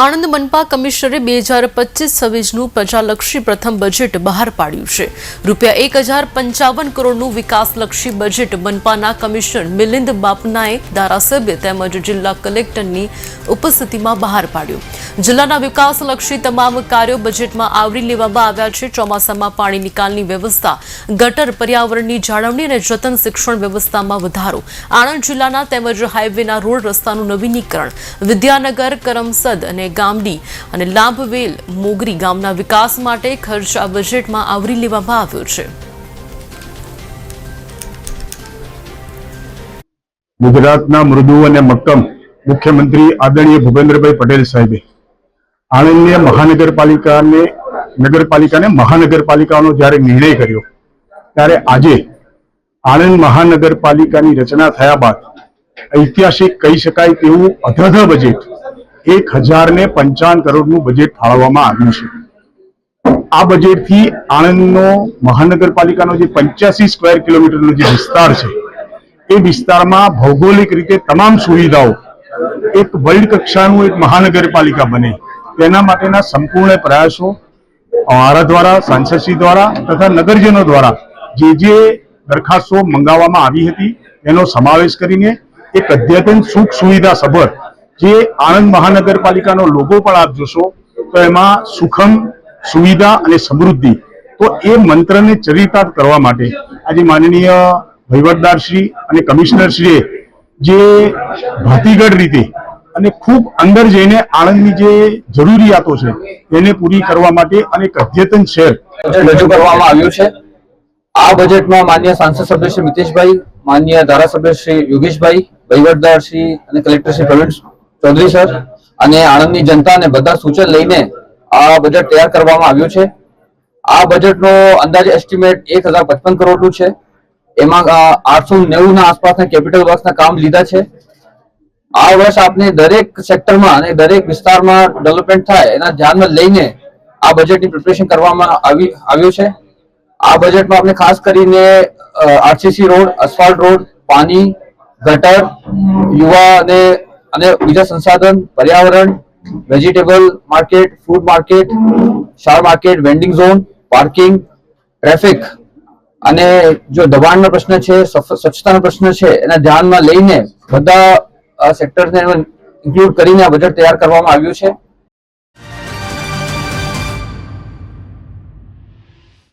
આણંદ મનપા કમિશનરે બે હજાર પચીસ છવ્વીસનું પ્રજાલક્ષી પ્રથમ બજેટ બહાર પાડ્યું છે. રૂપિયા એક હજાર પંચાવન કરોડનું વિકાસલક્ષી બજેટ મનપાના કમિશનર મિલિંદ બાપનાએ ધારાસભ્ય તેમજ જિલ્લા કલેક્ટરની ઉપસ્થિતિમાં બહાર પાડ્યું. જિલ્લાના વિકાસલક્ષી તમામ કાર્યો બજેટમાં આવરી લેવામાં આવ્યા છે. ચોમાસામાં પાણી નિકાલની વ્યવસ્થા, ગટર પર્યાવરણની જાળવણી અને જતન શિક્ષણ વ્યવસ્થામાં વધારો. આણંદ જિલ્લાના તેમજ હાઈવેના રોડ રસ્તાનું નવીનીકરણ, વિદ્યાનગર, કરમસદ અને ગામડી અને લાંભવેલ મોગરી ગામના વિકાસ માટે ખર્ચ આ બજેટમાં આવરી લેવામાં આવ્યો છે. ગુજરાતના મૃદુ અને મક્કમ મુખ્યમંત્રી આદરણીય ભૂપેન્દ્રભાઈ પટેલ સાહેબે આણંદને મહાનગરપાલિકાને, નગરપાલિકાને મહાનગરપાલિકાનો જ્યારે નિર્ણય કર્યો, ત્યારે આજે આણંદ મહાનગરપાલિકાની રચના થયા બાદ ઐતિહાસિક કહી શકાય તેવું અધધ બજેટ એક હજાર ને પંચાવન કરોડનું બજેટ ફાળવવામાં આવ્યું છે. આ બજેટથી આણંદનો મહાનગરપાલિકાનો જે પંચ્યાસી સ્ક્વેર કિલોમીટરનો જે વિસ્તાર છે, એ વિસ્તારમાં ભૌગોલિક રીતે તમામ સુવિધાઓ, એક વર્લ્ડ કક્ષાનું એક મહાનગરપાલિકા બને, તેના માટેના સંપૂર્ણ પ્રયાસો, અમારા દ્વારા, સાંસદશ્રી દ્વારા તથા નગરજનો દ્વારા જે જે દરખાસ્તો મંગાવવામાં આવી હતી, એનો સમાવેશ કરીને એક અદ્યતન સુખ સુવિધા સભર જે આણંદ મહાનગરપાલિકાનો લોગો પણ આપ જોશો, તો એમાં સુખમ, સુવિધા અને સમૃદ્ધિ. તો એ મંત્રને ચરિતાર્થ કરવા માટે આજે માનનીય વહીવટદારશ્રી અને કમિશનરશ્રીએ જે ભાતીગઢ રીતે અને ખૂબ અંદર જઈને આણંદની જે જરૂરિયાતો છે, એને પૂરી કરવા માટે અને એક અદ્યતન શહેર રજૂ કરવામાં આવ્યું છે. આ બજેટમાં માન્ય સાંસદ સભ્ય શ્રી મિતેશભાઈ, માન્ય ધારાસભ્ય શ્રી યોગેશભાઈ, વહીવટદાર શ્રી અને કલેક્ટર શ્રી પ્રવીણ ચૌધરી સર અને આણંદની જનતાને બધા સૂચન લઈને આ બજેટ તૈયાર કરવામાં આવ્યું છે. આ બજેટનો અંદાજે એસ્ટિમેટ એક હજાર પચપન કરોડનું છે. એમાં આઠસો નેવું ના આસપાસના કેપિટલ વર્ક્સના કામ લીધા છે. આ વર્ષ આપણે દરેક સેક્ટરમાં અને દરેક વિસ્તારમાં ડેવલપમેન્ટ થાય એના ધ્યાનમાં લઈને આ બજેટની પ્રિપેરેશન કરવામાં આવી, આવ્યું છે. આ બજેટમાં આપણે ખાસ કરીને આરસીસી રોડ અસફાલ્ટ રોડ, પાણી, ગટર, યુવા અને અને બીજા સંસાધન, પર્યાવરણ વેજીટેબલ માર્કેટ ફૂડ માર્કેટ શાર market vending zone parking traffic અને જો દબાણનો પ્રશ્ન છે સ્વચ્છતાનો પ્રશ્ન છે, એના ધ્યાનમાં લઈને બધા સેક્ટરને ઇન્ક્લુડ કરીને આ બજેટ તૈયાર કરવામાં આવ્યું છે.